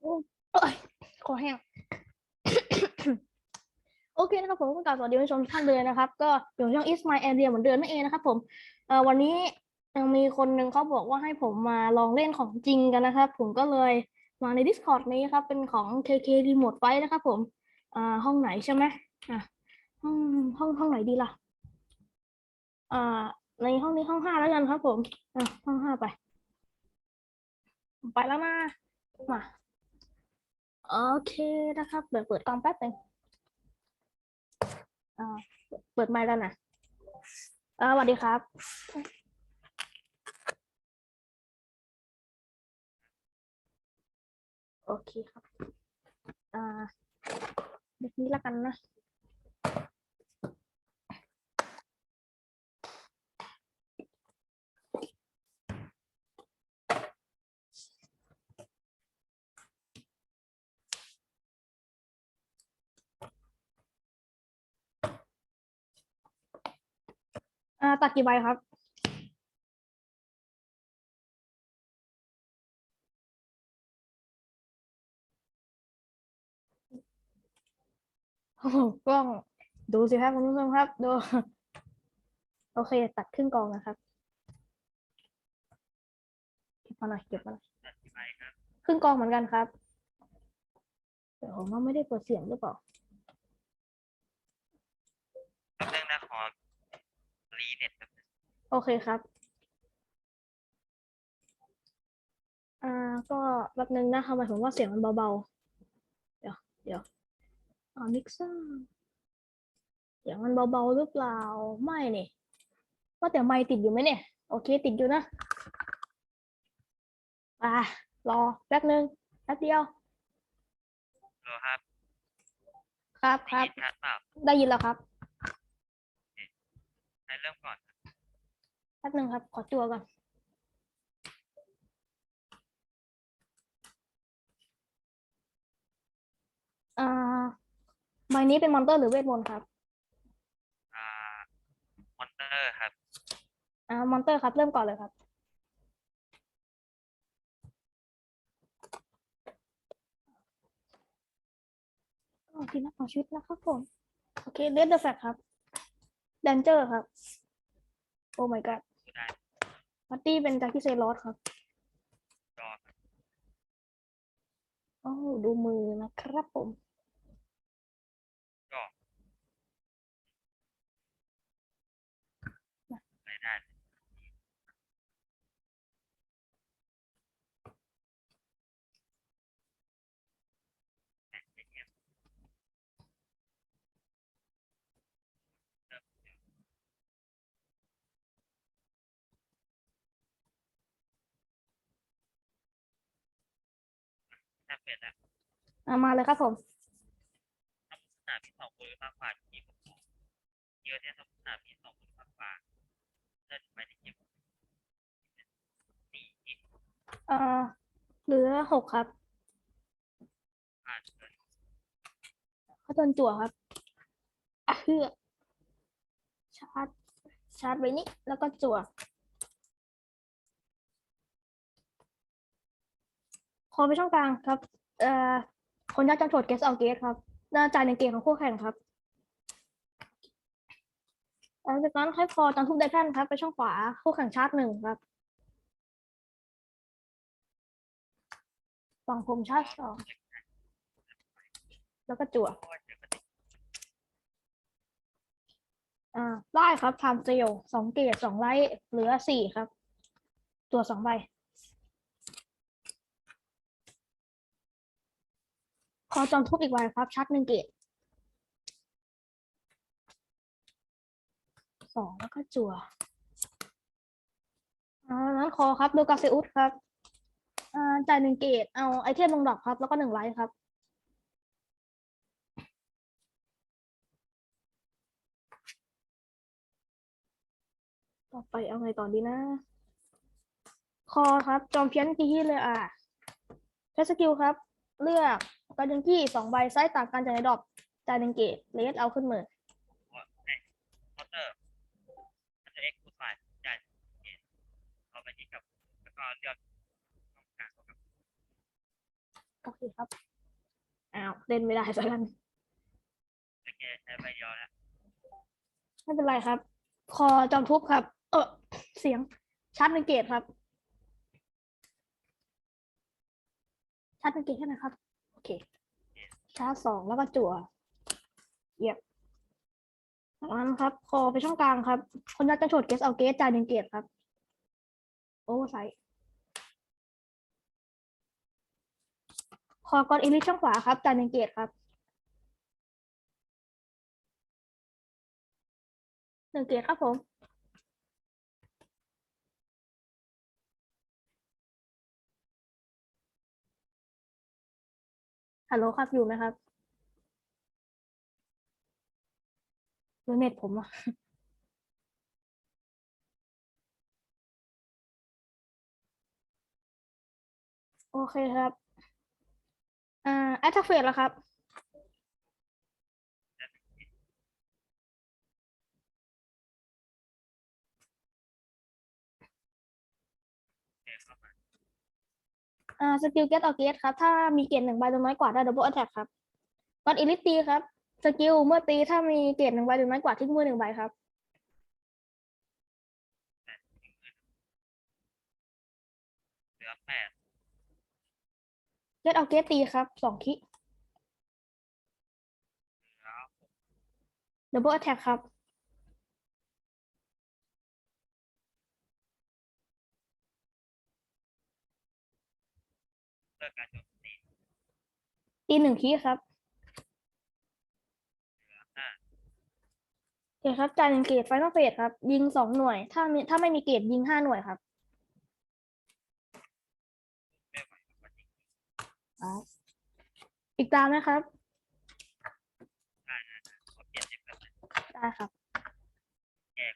โอ้ยคอแห้งโอเคนะครับผมก็กล่าวสวัสดีผู้ชมทุกท่านเลยนะครับ ก็อยู่ช่อง Is My Area เหมือนเดิมนั่นเองนะครับผมเอ่อวันนี้ยังมีคนหนึ่งเขาบอกว่าให้ผมมาลองเล่นของจริงกันนะครับ ผมก็เลยมาใน Discord นี้ครับ เป็นของ KK Remote ไว้นะครับผมอ่าห้องไหนใช่ไหมอะห้องห้องห้องไหนดีล่ะอ่าในห้องนี้ห้องห้าแล้วกันครับ ผมอะห้องห้าไป ไปแล้วนะมา โอเคนะครับเดี๋ยวเปิดกล้องแป๊บหนึงอ่งเปิดไมค์แล้วนะอ่าสวัสดีครับ โอเคครับอ่าเด็กนี้ละกันนะ อ่าตัดกี่ใบครับ โอ้โหกล้องดูสิครับคุณผู้ชมครับดูโอเค ตัดครึ่งกองนะครับเก็บมาหน่อยเก็บมาหน่อยครึ่งกองเหมือนกันครับเดี๋ยวผมว่าไม่ได้เปิดเสียงหรือเปล่า แป๊บนึงนะขอรี เน็ตแป๊บนึงโอเคครับอ่าก็แป๊บนึงนะทำไมผมว่าเสียงมันเบาๆ เดี๋ยวเดี๋ยวอ่ามิกเซอร์เสียงมันเบาๆหรือเปล่าไม่นี่ว่าแต่ไมค์ติดอยู่ไหมเนี่ย โอเค ติดอยู่นะอ่ารอแป๊บนึงแป๊บเดียวเหรอครับ ครับครับได้ยินชัดเปล่าได้ยินแล้วครับ ให้เริ่มก่อน แป๊บนึงครับ ขอจัวก่อน อ่าใบนี้เป็นมอนเตอร์หรือเวทมนต์ครับ อ่ามอนเตอร์ครับ อ่ามอนเตอร์ครับ เริ่มก่อนเลยครับ โอเคนะขอชุดนะครับผม โอเคเลดเดอร์แฟกครับแดนเจอร์ครับ โอ้ my god ดูได้ปาร์ตี้เป็นจากที่เซรอสครับจอครับโอ้ดูมือนะครับผม ถ้าเปลี่ยนแล้วอ่ามาเลยครับผมถ้าสนามมีสองคนมากกว่าที่ผมบอกเยอะเนี่ยถ้าสนามมีสองคนมากกว่าเล่นไปในเกมสี่ที่เอ่อเหลือหกครับผ่านเกินเขาโดนจั่วครับอะเพื่อชาร์จชาร์จไว้นี้แล้วก็จั่ว คอไปช่องกลางครับเอ่อคนยักจำโฉดเกสเอาเกสครับน่าจ่ายในเกมของคู่แข่งครับหลังจากนั้นค่อยพอจำทุกไดแพนครับ ไปช่องขวาคู่แข่งชาร์จหนึ่งครับฝั่งผมชาร์จสองแล้วก็จั่วอ่าได้ครับทม์เซลสองเกตสองไลท์เหลือสี่ครับ ตัวสองใบ ขอจอมทุบอีกใบครับ ชัดหนึ่งเกตสองแล้วก็จั่วอ่านั้นคอครับดูกาเซอุสครับอ่าจ่ายหนึ่งเกตเอาไอเทมลงดอกครับ แล้วก็หนึ่งไลท์ครับต่อไปเอาไงต่อดีนะ คอครับ จอมเพี้ยนกีฮีเลยอะใช้สกิลครับ เลือก การยังกี้สองใบไซส์ต่างกันจากในดรอปจ่ายหนึ่งเกตเลสเอาขึ้นมือว่าในเคาน์เตอร์มันจะเอ็กซ์คูดไฟล์จ่ายเกณฑ์เอาไปที่กับแล้วก็เลือกต้องการเข้ากับโอเคครับ อ้าวเล่นไม่ได้ซะกันโอเคใช้ใบเดียวแล้วไม่เป็นไรครับ คอจอมทุบครับ เออเสียงชาร์จหนึ่งเกตครับชาร์จหนึ่งเกตแค่ไหนครับโอ เคชาร์จสองแล้วก็จั่วเหยียบจากนั้นครับ คอไปช่องกลางครับ คนยัดจะโฉดเกสเอาเกสจ่ายหนึ่งเกตครับ โอเวอร์ไซส์คอกดอีลิชช่องขวาครับจ่ายหนึ่งเกตครับหนึ่งเกตครับผม ฮัลโหลครับอยู่ไหมครับดูเน็ตผมอะโอเคครับ อ่าแอตทักเฟสแล้วครับ โอเคเข้ามา อ่าสกิลเกตออเกตครับ ถ้ามีเกรดหนึ่งใบหรือน้อยกว่าได้ดับเบิลแอ t แทกครับก่อนอีลิตีครับ สกิลเมื่อตีถ้ามีเกรดหนึ่งใบหรือน้อยกว่าทิ้งมือหนึ่งใบครับ เหลือแปดเกตออเกตตีครับสองคิเหลือหกดับเบิลแอ t แทกครับ เลิกการโจมตีตีหนึ่งคิครับเหลือห้าโอเคครับจ่ายหนึ่งเกรดไฟนอลเฟสครับ ยิงสองหน่วย ถ้ามีถ้าไม่มีเกรดยิงห้าหน่วยครับไม่ไหวกับวันนี้อีกตามไหมครับได้นะขอเปลี่ยนเด็กแบบนั้นได้ครับ แยก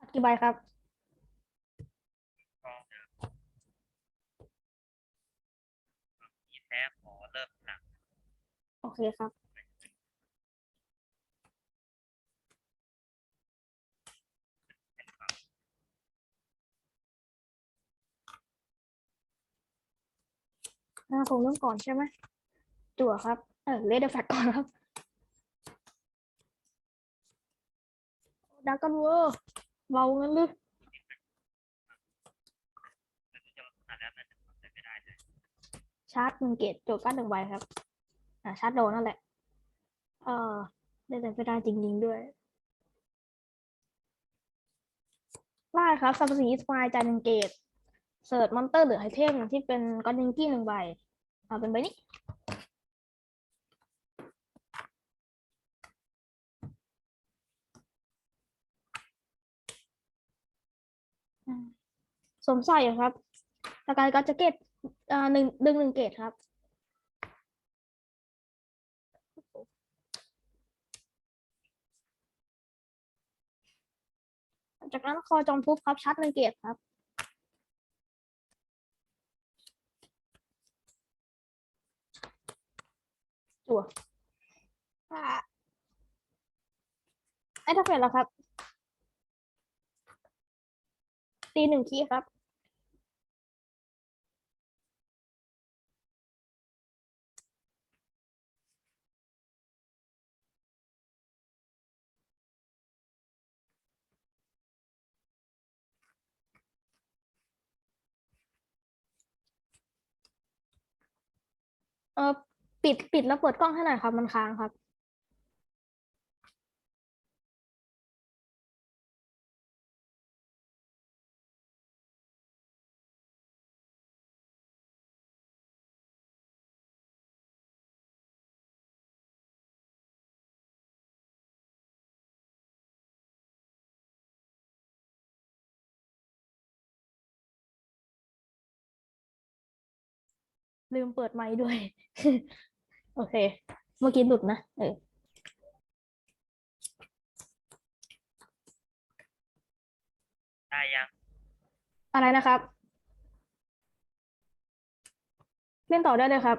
ตัด กี่ใบครับกองเดิมมีแพ้ขอเริ่มหลังโอเคครับเป็นฝั่งอ่าผมเริ่มก่อนใช่ไหมจั่วครับ เออเลดเดอร์แฟกก่อนครับดักกันเวอร์ เบางั้นหรือไม่รู้จะลักชาร์จหนึ่งเกตโจทย์การหนึ่งใบครับ อ่าชาร์จโดนนั่นแหละ เออได้แต่ไม่ได้จริงๆด้วยได้ครับซับสีสไฟจ่ายหนึ่งเกตเสิร์ชมอนเตอร์หรือไอเทมที่เป็นก้อนดิงกี้หนึ่งใบ เอาเป็นใบนี้ สวมใส่ครับสกายก็จะเกตอ่าหนึ่งดึงหนึ่งเกตครับ จากนั้นคอจอมทุบครับ ชัดหนึ่งเกตครับ จั่วอ่าไอ้ถ้าเฟดแล้วครับ ตีหนึ่งคีครับ เออปิดปิดแล้วเปิดกล้องให้หน่อยครับ มันค้างครับ ลืมเปิดไมค์ด้วย โอเค เมื่อกี้หลุดนะ เออได้ยัง อะไรนะครับ เล่นต่อได้เลยครับ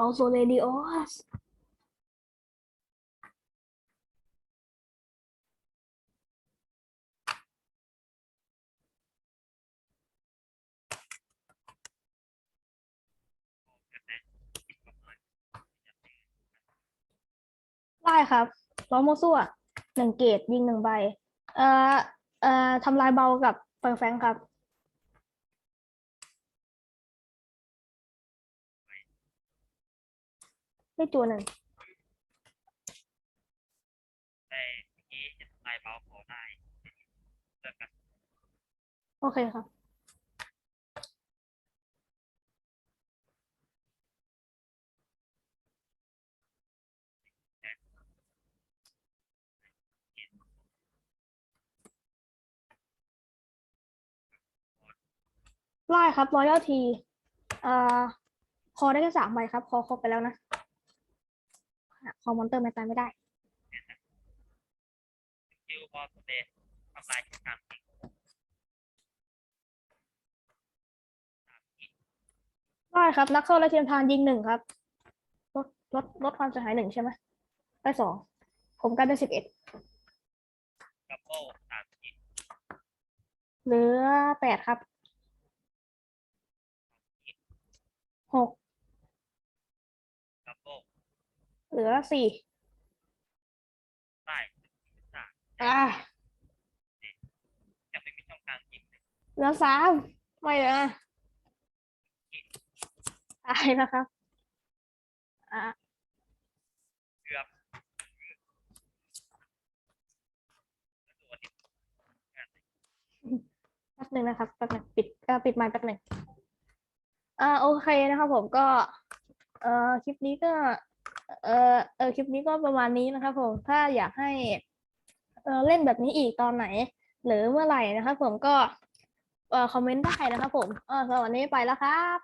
เบาโซเรดิโอสคิดประมาณได้ครับล้อมโมซั่วหนึ่งเกตยิงหนึ่งใบ เอ่อ เอ่อทำลายเบากับเฟิงแฟงครับ ได้ตัวหนึ่งแต่เมื่อกี้จะทำลายเบาขอได้เลือกกันโอเคครับไล่ครับร้อยทีเอ่อคอได้แค่สามใบครับ คอครบไปแล้วนะ คอมอนเตอร์ไม่ตายไม่ได้คิวบอลเดทำลายทิ้งสามทีได้ครับ นักเข้าและเทียมทานยิงหนึ่งครับ ลดลดลดความเสียหายหนึ่งใช่ไหมได้สองผมกันได้สิบเอ็ดดับเบิลสามทีเหลือแปดครับหก ดับเบิล เห ลือสี่ได้สามอ่ายังไม่มีช่องกลางยิงเลยเหลือสามไม่เหลือตายแล้วครับอ่าเกือบแล้วตัวนี้แป๊บหนึ่งนะครับแป๊บหนึ่งปิดเอ่อปิดไมค์แป๊บหนึ่งอ่าโอเคนะครับผมก็ เอ่อคลิปนี้ก็ เออเออคลิปนี้ก็ประมาณนี้นะครับผมถ้าอยากให้เออเล่นแบบนี้อีกตอนไหน หรือเมื่อไหร่นะครับผมก็เออคอมเมนต์ได้นะครับผมเออสำหรับวันนี้ไปแล้วครับ